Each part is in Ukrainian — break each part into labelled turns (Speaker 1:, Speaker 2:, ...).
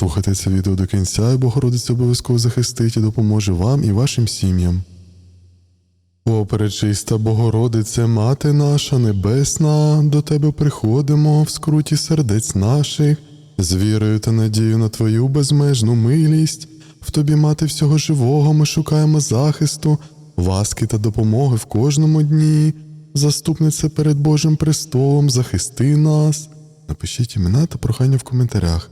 Speaker 1: Слухайте це відео до кінця, і Богородиця обов'язково захистить і допоможе вам і вашим сім'ям. О, пречиста Богородице, Мати наша Небесна, до Тебе приходимо в скруті сердець наших, з вірою та надією на Твою безмежну милість. В Тобі, мати всього живого, ми шукаємо захисту, ласки та допомоги в кожному дні. Заступниця перед Божим престолом, захисти нас. Напишіть імена та прохання в коментарях.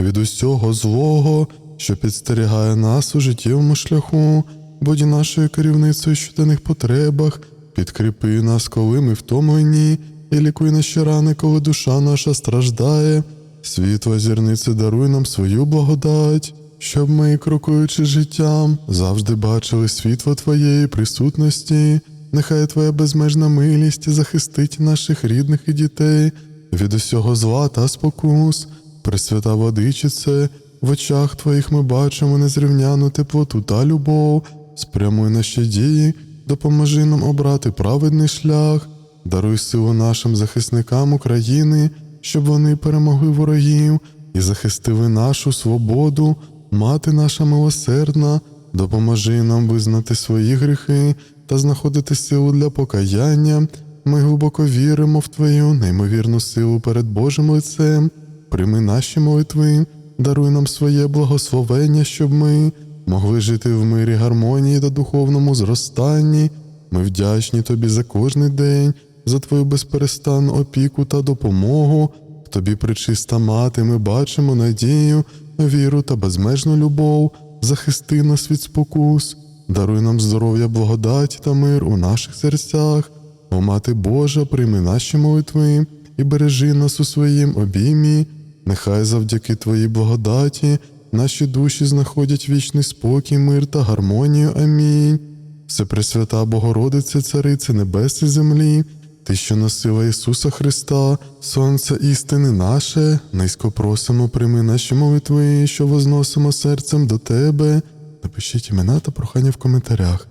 Speaker 1: Від усього злого, що підстерігає нас у життєвому шляху, будь нашою керівницею щоденних потребах, підкріпи нас, коли ми втомлені, і лікуй наші рани, коли душа наша страждає. Світла зірниці даруй нам свою благодать, щоб ми, крокуючи життям, завжди бачили світло Твоєї присутності. Нехай Твоя безмежна милість захистить наших рідних і дітей від усього зла та спокус. Пресвята Владичице, в очах Твоїх ми бачимо незрівняну теплоту та любов. Спрямуй наші дії, допоможи нам обрати праведний шлях, даруй силу нашим захисникам України, щоб вони перемогли ворогів і захистили нашу свободу, мати наша милосердна, допоможи нам визнати свої гріхи та знаходити силу для покаяння. Ми глибоко віримо в Твою неймовірну силу перед Божим лицем. Прийми наші молитви, даруй нам своє благословення, щоб ми могли жити в мирі, гармонії та духовному зростанні. Ми вдячні Тобі за кожний день, за Твою безперестанну опіку та допомогу. В Тобі, причиста мати, ми бачимо надію, віру та безмежну любов, захисти нас від спокус, даруй нам здоров'я, благодать та мир у наших серцях. О Мати Божа, прийми наші молитви і бережи нас у своїм обіймі. Нехай завдяки Твоїй благодаті наші душі знаходять вічний спокій, мир та гармонію. Амінь. Всепресвята Богородиця, Царице Небес і землі, Ти, що носила Ісуса Христа, Сонце істини наше, низько просимо, прийми наші молитви, що возносимо серцем до Тебе. Напишіть імена та прохання в коментарях.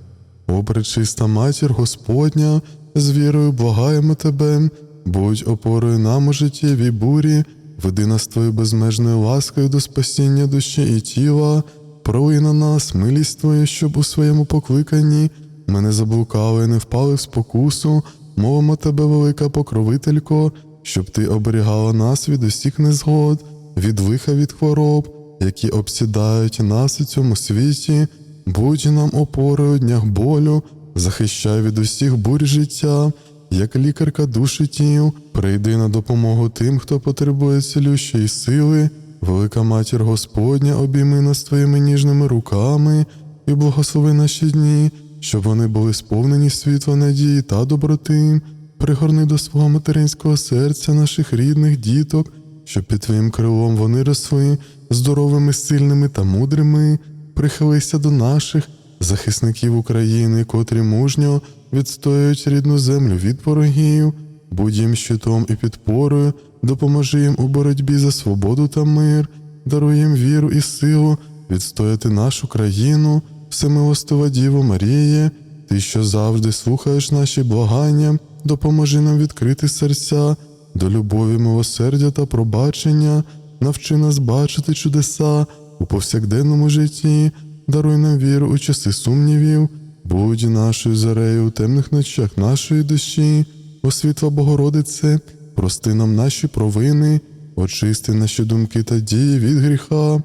Speaker 1: О, пречиста матір Господня, з вірою благаємо Тебе, будь опорою нам у життєвій бурі, веди нас Твою безмежною ласкою до спасіння душі і тіла, пролий на нас милість Твою, щоб у своєму покликанні ми не заблукали не впали в спокусу, мовимо Тебе, велика покровителько, щоб Ти оберігала нас від усіх незгод, від лиха від хвороб, які обсідають нас у цьому світі, будь нам опорою днях болю, захищай від усіх бурь життя, як лікарка душі тіл, прийди на допомогу тим, хто потребує цілющої сили, велика матір Господня, обійми нас твоїми ніжними руками і благослови наші дні, щоб вони були сповнені світла надії та доброти. Пригорни до свого материнського серця наших рідних діток, щоб під твоїм крилом вони росли здоровими, сильними та мудрими. Прихилися до наших захисників України, котрі мужньо відстоюють рідну землю від ворогів, будь їм щитом і підпорою, допоможи їм у боротьбі за свободу та мир, даруй їм віру і силу відстояти нашу країну, всемилостива Діво Маріє, ти, що завжди слухаєш наші благання, допоможи нам відкрити серця до любові, милосердя та пробачення, навчи нас бачити чудеса у повсякденному житті, даруй нам віру у часи сумнівів, будь нашою зарею у темних ночах нашої душі, о світла Богородице, прости нам наші провини, очисти наші думки та дії від гріха.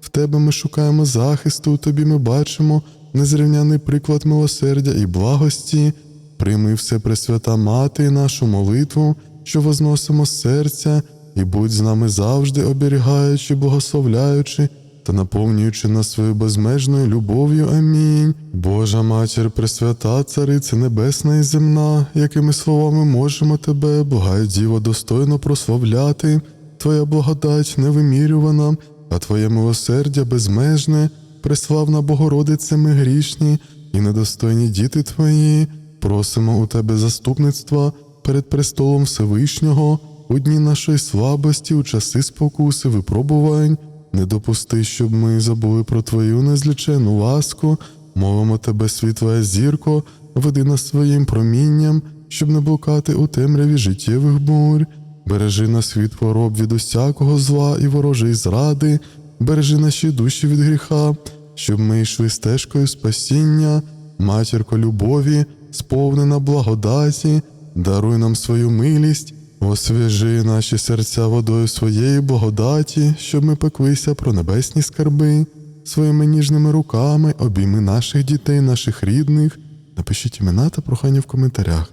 Speaker 1: В тебе ми шукаємо захисту, у тобі ми бачимо незрівняний приклад милосердя і благості. Прийми все Пресвята Мати і нашу молитву, що возносимо серця, і будь з нами завжди оберігаючи, благословляючи та наповнюючи нас своєю безмежною любов'ю. Амінь. Божа матір, Пресвята, Цариця Небесна і земна, якими словами можемо тебе, благає Діво, достойно прославляти, Твоя благодать невимірювана, а Твоє милосердя безмежне, преславна Богородице, ми грішні і недостойні діти Твої. Просимо у Тебе заступництва перед престолом Всевишнього, у дні нашої слабості, у часи спокуси, випробувань. Не допусти, щоб ми забули про Твою незлічену ласку, мовимо Тебе, світла зірко, веди нас своїм промінням, щоб не блукати у темряві життєвих бурь, бережи нас від хвороб від усякого зла і ворожої зради, бережи наші душі від гріха, щоб ми йшли стежкою спасіння, матірко любові, сповнена благодаті, даруй нам свою милість, освіжи наші серця водою своєї благодаті, щоб ми пеклися про небесні скарби, своїми ніжними руками обійми наших дітей, наших рідних. Напишіть імена та прохання в коментарях.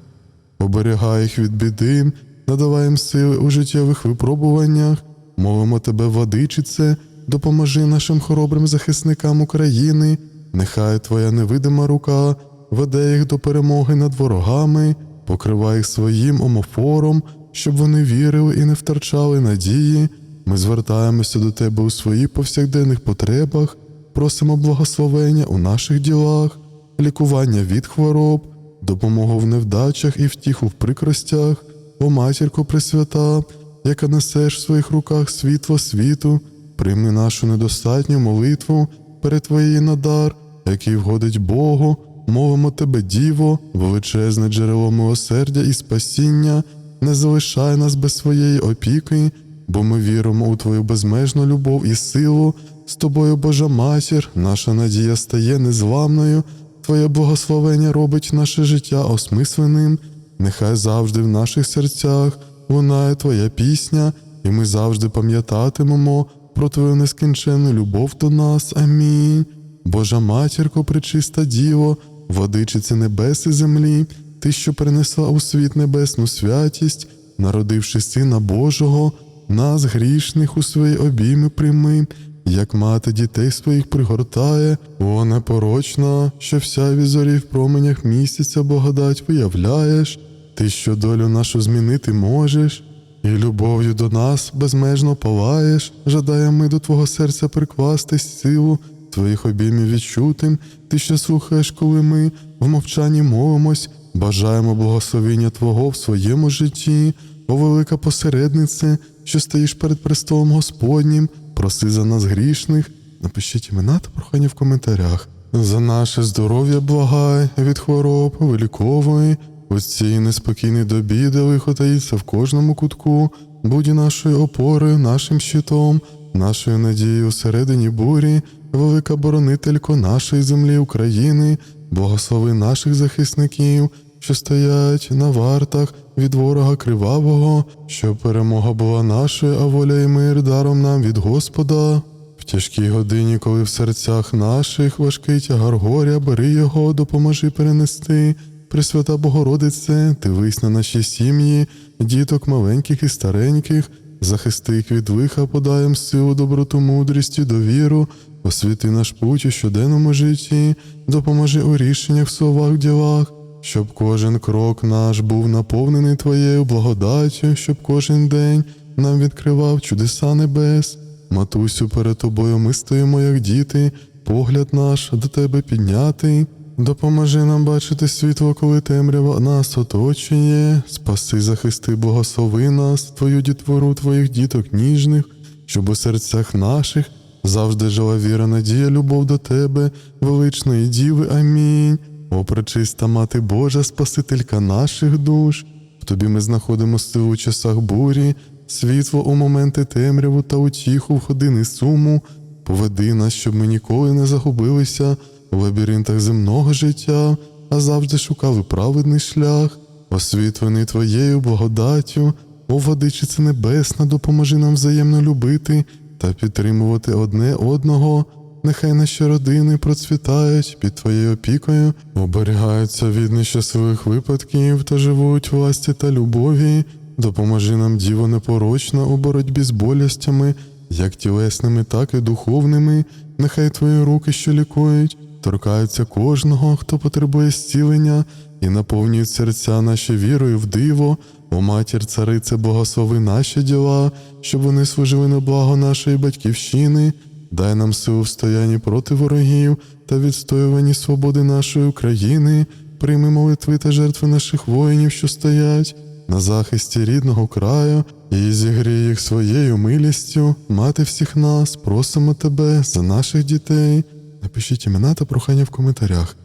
Speaker 1: Оберігай їх від біди, надавай їм сили у життєвих випробуваннях, молимо тебе, владичице, допоможи нашим хоробрим захисникам України, нехай твоя невидима рука веде їх до перемоги над ворогами, покривай їх своїм омофором, щоб вони вірили і не втрачали надії. Ми звертаємося до тебе у своїх повсякденних потребах, просимо благословення у наших ділах, лікування від хвороб, допомогу в невдачах і втіху в прикростях, о матірко Пресвята, яка несеш в своїх руках світло світу, прийми нашу недостатню молитву перед Твоєю надар, який вгодить Богу, мовимо Тебе, Діво, величезне джерело милосердя і спасіння, не залишай нас без своєї опіки, бо ми віримо у Твою безмежну любов і силу. З тобою, Божа Матір, наша надія стає незламною, Твоє благословення робить наше життя осмисленим. Нехай завжди в наших серцях лунає Твоя пісня, і ми завжди пам'ятатимемо про Твою нескінченну любов до нас. Амінь. Божа матірко, пречиста Діво, водичице небес і землі, Ти, що принесла у світ небесну святість, народивши Сина Божого, нас, грішних, у свої обійми прийми, як мати дітей своїх пригортає, о непорочна, що вся в зорі в променях місяця благодать виявляєш, ти, що долю нашу змінити можеш, і любов'ю до нас безмежно палаєш, жадаємо ми до Твого серця прикластись силу, Твоїх обіймів відчутим, ти, що слухаєш, коли ми в мовчанні мовимось, бажаємо благословіння Твого в своєму житті, о велика посереднице, що стоїш перед престолом Господнім, проси за нас грішних. Напишіть імена та прохання в коментарях. За наше здоров'я благай, від хвороб виліковуй, у цій неспокійній добі, де лихо таїться в кожному кутку, будь нашою опорою, нашим щитом, нашою надією всередині бурі, велика боронителько нашої землі України, благослови наших захисників, що стоять на вартах від ворога кривавого, щоб перемога була нашою, а воля і мир даром нам від Господа. В тяжкій годині, коли в серцях наших важкий тягар горя, бери його, допоможи перенести. Пресвята Богородице, дивись на наші сім'ї, діток маленьких і стареньких, захисти їх від лиха, подаєм силу, доброту, мудрість і довіру, освіти наш путь у щоденному житті, допоможи у рішеннях, словах, ділах, щоб кожен крок наш був наповнений Твоєю благодаттю, щоб кожен день нам відкривав чудеса небес. Матусю, перед тобою ми стоїмо, як діти, погляд наш до тебе піднятий. Допоможи нам бачити світло, коли темрява нас оточує, спаси, захисти, благослови нас, Твою дітвору, Твоїх діток ніжних, щоб у серцях наших завжди жила віра, надія, любов до Тебе, величної Діви. Амінь. О, пречиста Мати Божа, Спасителька наших душ. В Тобі ми знаходимо силу у часах бурі, світло у моменти темряву та утіху в години суму. Поведи нас, щоб ми ніколи не загубилися в лабіринтах земного життя, а завжди шукали праведний шлях, освітлений Твоєю благодаттю, о водичице небесна, допоможи нам взаємно любити та підтримувати одне одного. Нехай наші родини процвітають під Твоєю опікою, оберігаються від нещасливих випадків та живуть власті та любові. Допоможи нам, Діво непорочна, у боротьбі з болястями, як тілесними, так і духовними. Нехай Твої руки, що лікують, торкаються кожного, хто потребує зцілення, і наповнюють серця наші вірою в диво. О матір царице, благослови наші діла, щоб вони служили на благо нашої батьківщини. Дай нам силу в стоянні проти ворогів та відстоюванні свободи нашої України, прийми молитви та жертви наших воїнів, що стоять на захисті рідного краю, і зігрій їх своєю милістю, мати всіх нас, просимо тебе за наших дітей. Напишіть імена та прохання в коментарях.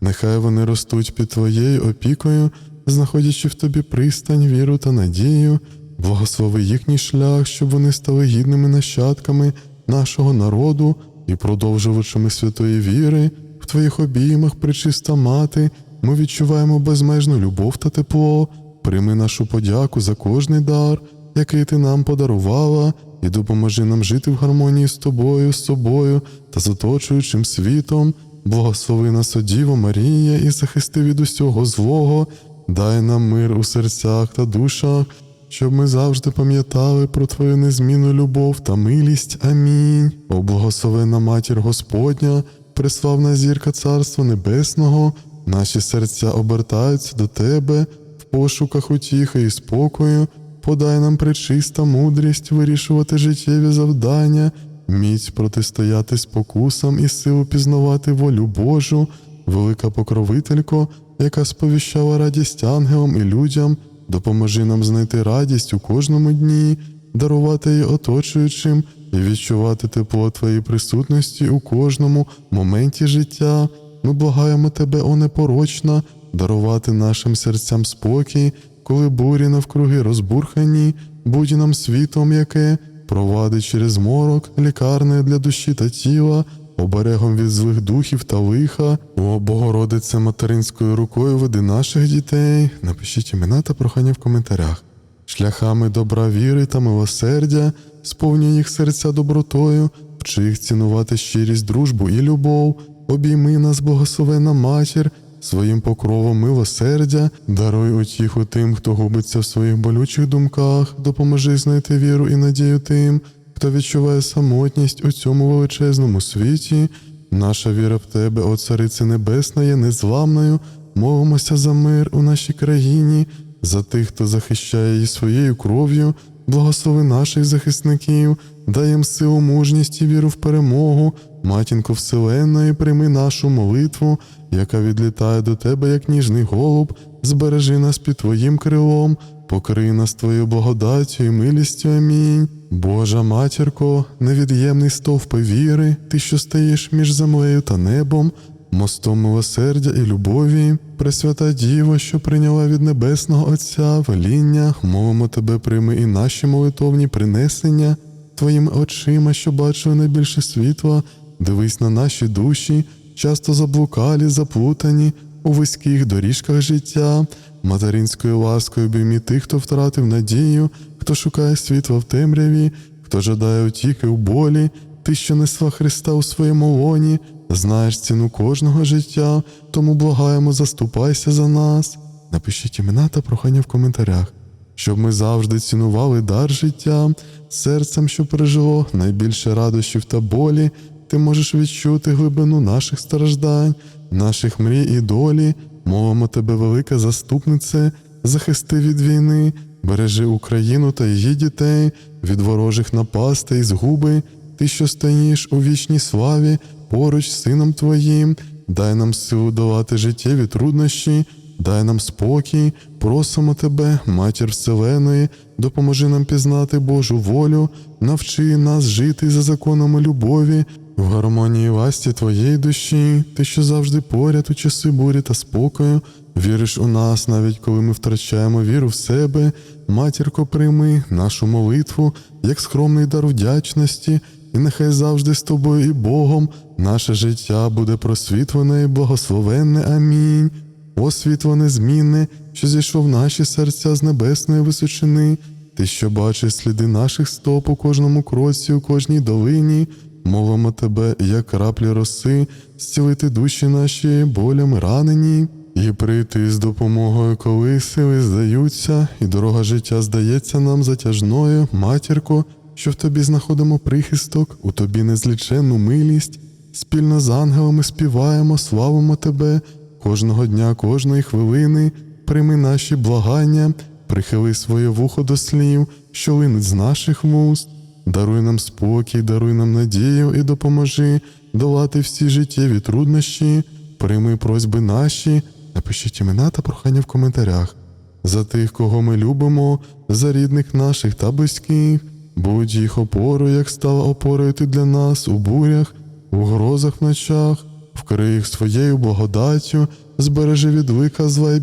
Speaker 1: Нехай вони ростуть під твоєю опікою, знаходячи в тобі пристань, віру та надію, благослови їхній шлях, щоб вони стали гідними нащадками нашого народу і продовжувачами святої віри, в Твоїх обіймах, пречиста мати, ми відчуваємо безмежну любов та тепло. Прийми нашу подяку за кожний дар, який ти нам подарувала, і допоможи нам жити в гармонії з тобою, з собою та з оточуючим світом. Благослови нас, Діво Марія, і захисти від усього злого, дай нам мир у серцях та душах, щоб ми завжди пам'ятали про Твою незмінну любов та милість. Амінь. О благословена Матір Господня, преславна зірка Царства Небесного, наші серця обертаються до Тебе в пошуках утіхи і спокою. Подай нам причиста мудрість вирішувати життєві завдання, міць протистояти спокусам і силу пізнавати волю Божу, велика покровителько, яка сповіщала радість ангелам і людям, допоможи нам знайти радість у кожному дні, дарувати її оточуючим і відчувати тепло Твоєї присутності у кожному моменті життя. Ми благаємо Тебе, о непорочна, дарувати нашим серцям спокій, коли бурі навкруги розбурхані, будь нам світом, яке провадить через морок, лікарнею для душі та тіла, оберегом від злих духів та лиха, о Богородице материнською рукою веди наших дітей. Напишіть імена та прохання в коментарях. Шляхами добра віри та милосердя, сповнюй їх серця добротою, вчи їх цінувати щирість, дружбу і любов, обійми нас, благословена матір, своїм покровом милосердя, даруй утіху тим, хто губиться в своїх болючих думках, допоможи знайти віру і надію тим, хто відчуває самотність у цьому величезному світі. Наша віра в тебе, о Царице Небесна, є незламною. Молимося за мир у нашій країні, за тих, хто захищає її своєю кров'ю, благослови наших захисників, дай їм силу, мужність і віру в перемогу. Матінко Вселенної, прийми нашу молитву, яка відлітає до тебе, як ніжний голуб, збережи нас під Твоїм крилом, покрий нас Твоєю благодаттю і милістю. Амінь. Божа матірко, невід'ємний стовпи віри, ти, що стоїш між землею та небом, мостом милосердя і любові, Пресвята Діво, що прийняла від Небесного Отця веління, мовимо тебе, прийми і наші молитовні принесення, твоїми очима, що бачили найбільше світла, дивись на наші душі, часто заблукалі, заплутані у вузьких доріжках життя, материнською ласкою обіймі тих, хто втратив надію, хто шукає світла в темряві, хто жадає утіки у болі, ти, що несла Христа у своєму лоні, знаєш ціну кожного життя, тому благаємо, заступайся за нас. Напишіть імена та прохання в коментарях, щоб ми завжди цінували дар життя, серцем, що пережило найбільше радощів та болі, ти можеш відчути глибину наших страждань, наших мрій і долі. Мовимо тебе, велика заступнице, захисти від війни, бережи Україну та її дітей від ворожих напастей згуби. Ти, що стоїш у вічній славі поруч з сином Твоїм, дай нам силу долати життєві труднощі, дай нам спокій, просимо Тебе, Матір Вселеної, допоможи нам пізнати Божу волю, навчи нас жити за законами любові, в гармонії ласті Твоєї душі, Ти, що завжди поряд у часи бурі та спокою, віриш у нас, навіть коли ми втрачаємо віру в себе, матірко, прийми нашу молитву, як скромний дар вдячності, і нехай завжди з тобою і Богом наше життя буде просвітлене і благословенне. Амінь. О світло незмінне, що зійшов наші серця з небесної височини, ти, що бачиш сліди наших стоп у кожному кроці, у кожній долині, мовимо тебе, як краплі роси, зцілити душі наші болями ранені, і прийти з допомогою, коли сили здаються, і дорога життя здається нам затяжною, матірко, що в тобі знаходимо прихисток, у тобі незліченну милість, спільно з ангелами співаємо, славимо тебе. Кожного дня, кожної хвилини, прийми наші благання, прихили своє вухо до слів, що линуть з наших вуст, даруй нам спокій, даруй нам надію і допоможи долати всі життєві труднощі, прийми просьби наші, напишіть імена та прохання в коментарях. За тих, кого ми любимо, за рідних наших та близьких, будь їх опорою, як стала опорою ти для нас у бурях, у грозах в ночах, вкрий їх своєю благодаттю, збережи від лиха зла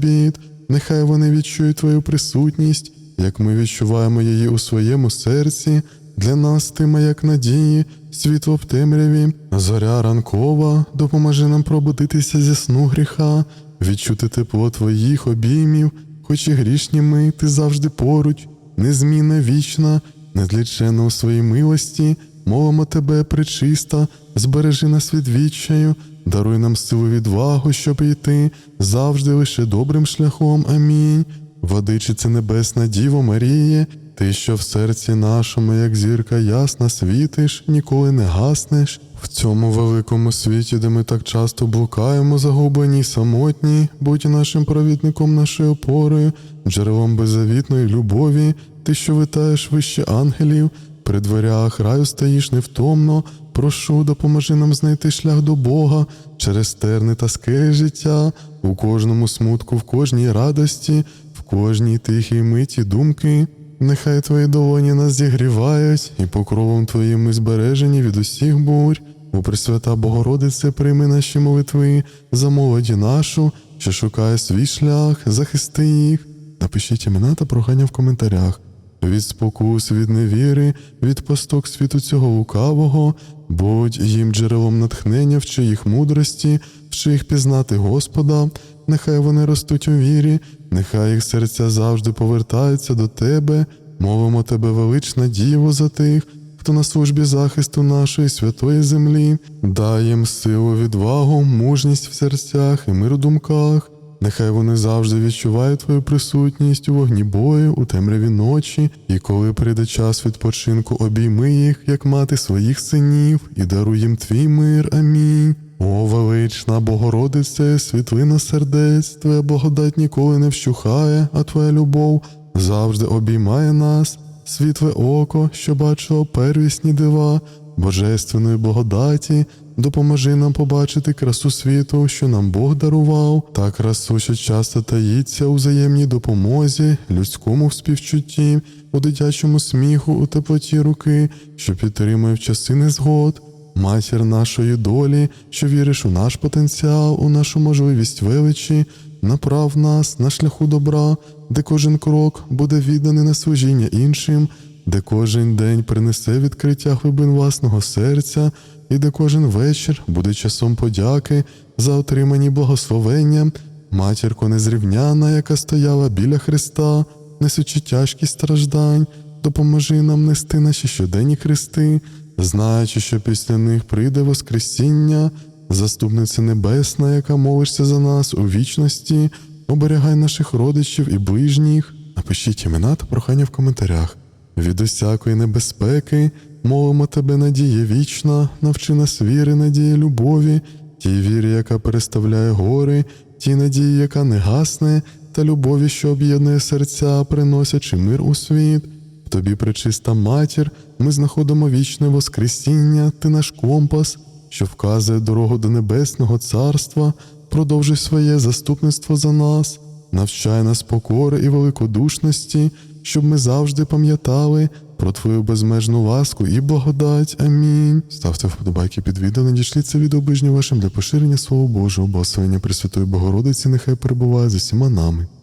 Speaker 1: нехай вони відчують твою присутність, як ми відчуваємо її у своєму серці. Для нас ти маяк надії, світло в темряві, зоря ранкова, допоможи нам пробудитися зі сну гріха, відчути тепло твоїх обіймів, хоч і грішні ми, ти завжди поруч, незмінна вічна, незлічена у своїй милості, молимо тебе, причиста, збережи нас від відчаю, даруй нам силу відвагу, щоб йти завжди лише добрим шляхом. Амінь. Владичице Небесна Діво Маріє, ти, що в серці нашому, як зірка ясна, світиш, ніколи не гаснеш. В цьому великому світі, де ми так часто блукаємо, загублені й самотні, будь нашим провідником, нашою опорою, джерелом беззавітної любові, ти, що витаєш вище ангелів, при дверях раю стоїш невтомно. Прошу, допоможи нам знайти шлях до Бога через терни та скелі життя, у кожному смутку, в кожній радості, в кожній тихій миті думки. Нехай твої долоні нас зігрівають, і покровом твоїм ми збережені від усіх бурь. О Пресвята Богородице, прийми наші молитви за молоді нашу, що шукає свій шлях, захисти їх. Напишіть імена та прохання в коментарях. Від спокус, від невіри, від пасток світу цього лукавого, будь їм джерелом натхнення, вчи їх мудрості, вчи їх пізнати Господа, нехай вони ростуть у вірі, нехай їх серця завжди повертаються до тебе, мовимо тебе, велична Діво, за тих, хто на службі захисту нашої святої землі, дай їм силу, відвагу, мужність в серцях і мир у думках. Нехай вони завжди відчувають твою присутність у вогні бою, у темряві ночі, і коли прийде час відпочинку, обійми їх, як мати своїх синів, і даруй їм твій мир. Амінь. О, велична Богородице, світлина сердець, твоя благодать ніколи не вщухає, а твоя любов завжди обіймає нас, світле око, що бачило первісні дива, божественної благодаті, допоможи нам побачити красу світу, що нам Бог дарував, та красу, що часто таїться у взаємній допомозі, людському співчутті, у дитячому сміху, у теплоті руки, що підтримує в часи незгод. Матір нашої долі, що віриш у наш потенціал, у нашу можливість величі, направ нас на шляху добра, де кожен крок буде відданий на служіння іншим, де кожен день принесе відкриття глибин власного серця, і де кожен вечір буде часом подяки за отримані благословення, матірко незрівняна, яка стояла біля Христа, несучи тяжкість страждань, допоможи нам нести наші щоденні хрести, знаючи, що після них прийде Воскресіння, заступниця небесна, яка молишся за нас у вічності, оберігай наших родичів і ближніх. Напишіть імена та прохання в коментарях. Від усякої небезпеки молимо тебе, надія вічна, навчи нас віри, надії любові, тій вірі, яка переставляє гори, тій надії, яка не гасне, та любові, що об'єднує серця, приносячи мир у світ. Тобі, пречиста матір, ми знаходимо вічне Воскресіння, ти наш компас, що вказує дорогу до Небесного Царства, продовжуй своє заступництво за нас, навчай нас покори і великодушності, щоб ми завжди пам'ятали про Твою безмежну ласку і благодать. Амінь. Ставте вподобайки під відео, надішліть це відео ближнім вашим для поширення Слова Божого, благословення Пресвятої Богородиці, нехай перебуває з усіма нами.